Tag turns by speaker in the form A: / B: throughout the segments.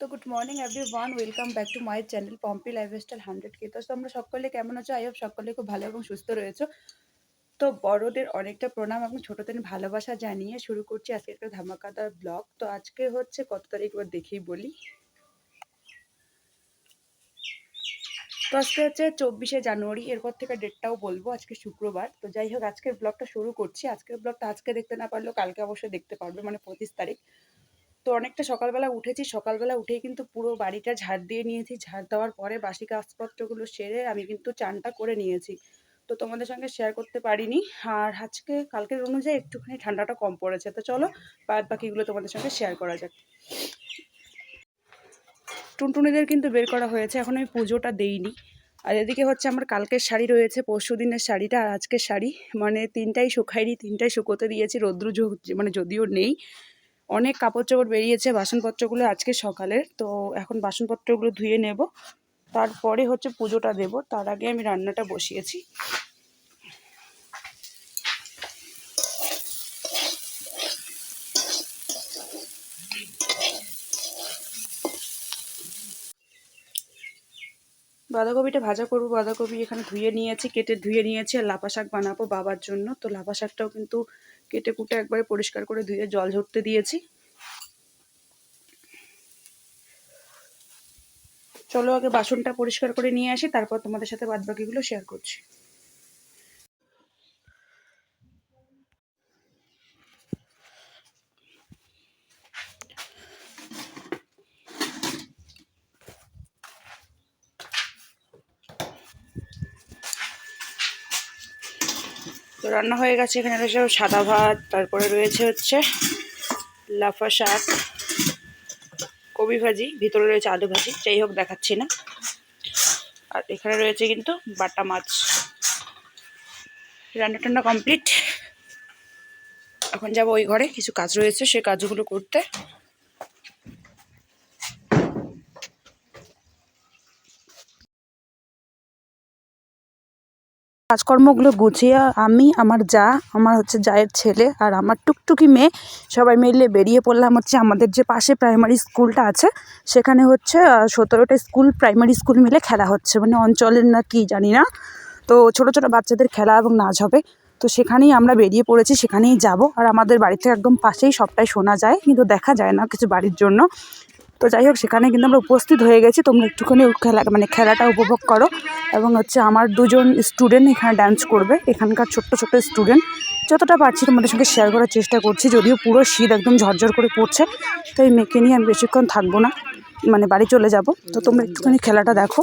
A: তো good morning everyone welcome back to my channel Pompi lifestyle hundred কে তো তোমরা সকলে কেমন আছো? আই হোপ সকলে খুব ভালো এবং সুস্থ রয়েছো। তো বড়দের অনেকটা প্রণাম এবং ছোটদের ভালোবাসা জানিয়ে শুরু করছি আজকে একটা ধামাকাদার ব্লগ তো আজকে হচ্ছে কত তারিখ এবার দেখেই বলি। তো আজকে হচ্ছে চব্বিশে জানুয়ারি, এরপর থেকে ডেটটাও বলব, আজকে শুক্রবার। তো যাই হোক, আজকের ব্লগটা শুরু করছি। আজকের ব্লগটা আজকে দেখতে না পারলেও কালকে অবশ্যই দেখতে পারবে মানে পঁচিশ তারিখ। তো অনেকটা সকালবেলা উঠেছি। সকালবেলা উঠেই কিন্তু পুরো বাড়িটা ঝাড় দিয়ে নিয়েছি। ঝাড় দেওয়ার পরে বাসি কাজপত্রগুলো সেরে আমি কিন্তু চানটা করে নিয়েছি। তো তোমাদের সঙ্গে শেয়ার করতে পারিনি। আর আজকে, কালকের অনুযায়ী একটুখানি ঠান্ডাটা কম পড়েছে। তো চলো, বাদ বাকিগুলো তোমাদের সঙ্গে শেয়ার করা যাক। টুনটুনিদের কিন্তু বের করা হয়েছে। এখন আমি পুজোটা দেইনি। আর এদিকে হচ্ছে আমার কালকের শাড়ি রয়েছে। পরশু দিনের শাড়িটা আর আজকের শাড়ি। মানে তিনটাই শুকাইনি তিনটাই শুকোতে দিয়েছি। রৌদ্র মানে যদিও নেই। অনেক কাপড় চোপড় বেরিয়েছে বাসনপত্রগুলো আজকে সকালের, তো এখন বাসনপত্রগুলো ধুয়ে নেব। তারপরে হচ্ছে পুজোটা দেব, তার আগে আমি রান্নাটা বসিয়েছি। বাঁধাকপিটা ভাজা করব, বাঁধাকপি এখানে ধুয়ে নিয়েছি, কেটে ধুয়ে নিয়েছি, আর লাফা শাক বানাবো বাবার জন্য। তো লাফা শাকটাও কিন্তু কেটে কুটে একবারে পরিষ্কার করে ধুয়ে জল ঝরতে দিয়েছি। চলো আগে বাসনটা পরিষ্কার করে নিয়ে আসি, তারপর তোমাদের সাথে বাদবাকিগুলো শেয়ার করছি। তো রান্না হয়ে গেছে, এখানে রয়েছে সাদা ভাত, তারপরে রয়েছে হচ্ছে লাফা শাক কবি ভাজি, ভিতরে রয়েছে আলু ভাজি, যাই হোক দেখাচ্ছি না। আর এখানে রয়েছে কিন্তু বাটা মাছ। রান্না টান্না কমপ্লিট। এখন যাব ওই ঘরে, কিছু কাজ রয়েছে, সে কাজগুলো করতে। কাজকর্মগুলো গুছিয়ে আমি, আমার যা, আমার হচ্ছে জায়ের ছেলে আর আমার টুকটুকি মেয়ে, সবাই মিলে বেরিয়ে পড়লাম হচ্ছে আমাদের যে পাশে প্রাইমারি স্কুলটা আছে, সেখানে হচ্ছে সতেরোটা স্কুল প্রাইমারি স্কুল মিলে খেলা হচ্ছে। মানে অঞ্চলের না কি জানি না। তো ছোটো ছোটো বাচ্চাদের খেলা এবং নাচ হবে। তো সেখানেই আমরা বেরিয়ে পড়েছি, সেখানেই যাব। আর আমাদের বাড়ি থেকে একদম পাশেই সবটাই শোনা যায়, কিন্তু দেখা যায় না কিছু বাড়ির জন্য। তো যাই হোক, সেখানে কিন্তু আমরা উপস্থিত হয়ে গেছি। তোমরা একটুখানি খেলা মানে খেলাটা উপভোগ করো। এবং হচ্ছে আমার দুজন স্টুডেন্ট এখানে ডান্স করবে, এখানকার ছোট্ট ছোট্ট স্টুডেন্ট যতটা পারছি তোমাদের সঙ্গে শেয়ার করার চেষ্টা করছি, যদিও পুরো শীত একদম ঝরঝর করে পড়ছে তো এই মেয়েকে নিয়ে আমি বেশিক্ষণ থাকব না মানে বাড়ি চলে যাব। তো তোমরা একটুখানি খেলাটা দেখো।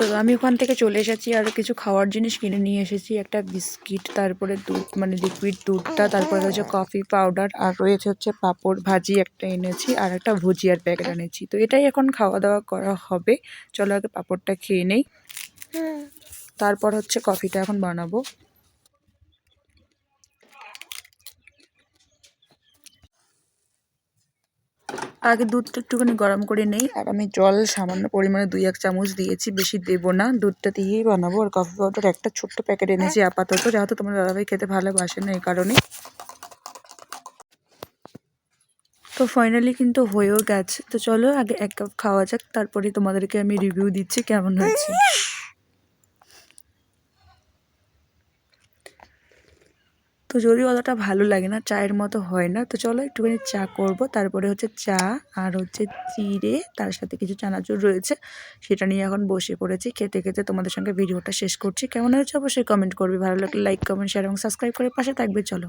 A: তো আমি ওখান থেকে চলে এসেছি আর কিছু খাওয়ার জিনিস কিনে নিয়ে এসেছি। একটা বিস্কিট তারপরে দুধ মানে লিকুইড দুধটা তারপরে হচ্ছে কফি পাউডার আর রয়েছে হচ্ছে পাঁপড় ভাজি একটা এনেছি আর একটা ভুজিয়ার প্যাকেট এনেছি। তো এটাই এখন খাওয়া দাওয়া করা হবে। চলো আগে পাঁপড়টা খেয়ে নেই। তারপর হচ্ছে কফিটা এখন বানাবো। আগে দুধটা একটুখানি গরম করে নেই। আর আমি জল সামান্য পরিমাণে দুই এক চামচ দিয়েছি, বেশি দেব না। দুধটা দিয়েই বানাবো। আর কফি পাউডার একটা ছোট্ট প্যাকেট এনেছি আপাতত, যেহেতু তোমার দাদাভাই খেতে ভালোবাসে না এই কারণে। তো ফাইনালি কিন্তু হয়েও গেছে। তো চলো আগে এক কাপ খাওয়া যাক, তারপরে তোমাদেরকে আমি রিভিউ দিচ্ছি কেমন হয়েছে। তো যদি অতটা ভালো লাগে না, চায়ের মতো হয় না, তো চলো একটুখানি চা করব। তারপরে হচ্ছে চা আর হচ্ছে চিড়ে তার সাথে কিছু চানাচুর রয়েছে, সেটা নিয়ে এখন বসে পড়েছি। খেতে খেতে তোমাদের সঙ্গে ভিডিওটা শেষ করছি। কেমন হয়েছে অবশ্যই কমেন্ট করবে, ভালো লাগলে লাইক কমেন্ট শেয়ার এবং সাবস্ক্রাইব করে পাশে থাকবে, চলো।